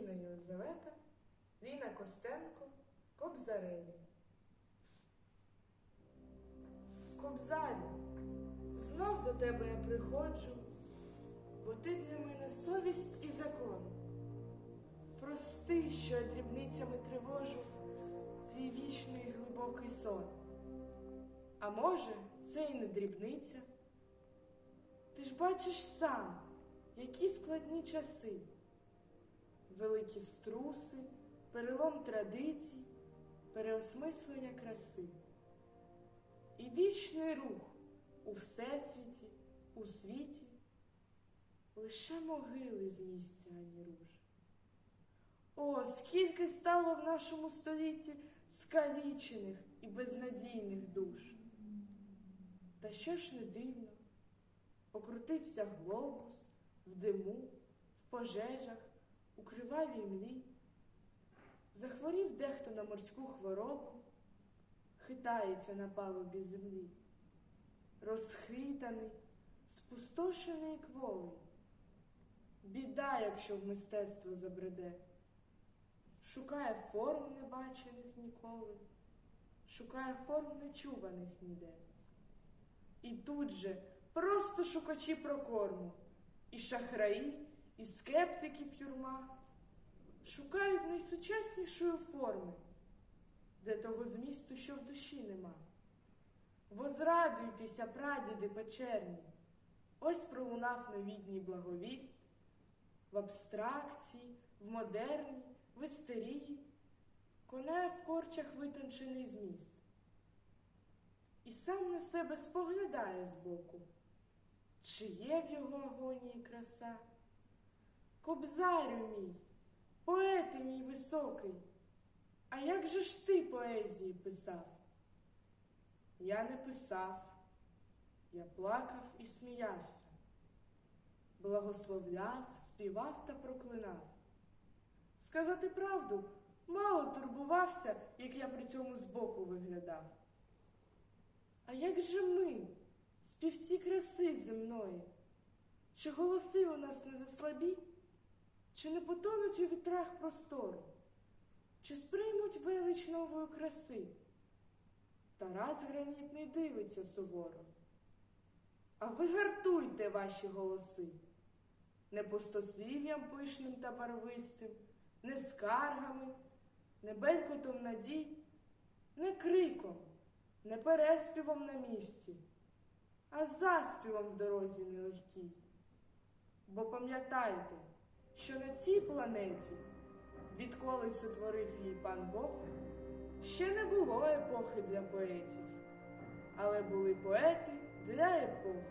Тіна Єлизавета, Ліна Костенко, Кобзареві. Кобзарю, знов до тебе я приходжу, бо ти для мене совість і закон. Прости, що я дрібницями тривожу твій вічний глибокий сон. А може, це і не дрібниця. Ти ж бачиш сам, які складні часи, великі струси, перелом традицій, переосмислення краси. І вічний рух у всесвіті, у світі, лише могили з місця ані руш. О, скільки стало в нашому столітті скалічених і безнадійних душ. Та що ж не дивно, покрутився глобус в диму, в пожежах, у кривавій млі. Захворів дехто на морську хворобу, хитається на палубі землі, розхитаний, спустошений кволий. Біда, якщо в мистецтво забреде, шукає форм небачених ніколи, шукає форм нечуваних ніде. І тут же просто шукачі прокорму, і шахраї, і скептиків юрма шукають найсучаснішої форми, де того змісту, що в душі нема. Возрадуйтеся, прадіди печерні, ось пролунав новітній благовість, в абстракції, в модерні, в істерії, конає в корчах витончений зміст. І сам на себе споглядає збоку, чи є в його агонії краса. Кобзарю мій, поете мій високий, а як же ж ти поезії писав? Я не писав, я плакав і сміявся, благословляв, співав та проклинав. Сказати правду, мало турбувався, як я при цьому збоку виглядав. А як же ми, співці краси земної, чи голоси у нас не заслабі, чи не потонуть у вітрах простору, чи сприймуть велич нової краси? Тарас гранітний дивиться суворо. А ви гартуйте ваші голоси, не пустослів'ям пишним та барвистим, не скаргами, не белькотом надій, не криком, не переспівом на місці, а заспівом в дорозі нелегкій. Бо пам'ятайте, що на цій планеті, відколи сотворив її пан Бог, ще не було епохи для поетів, але були поети для епох.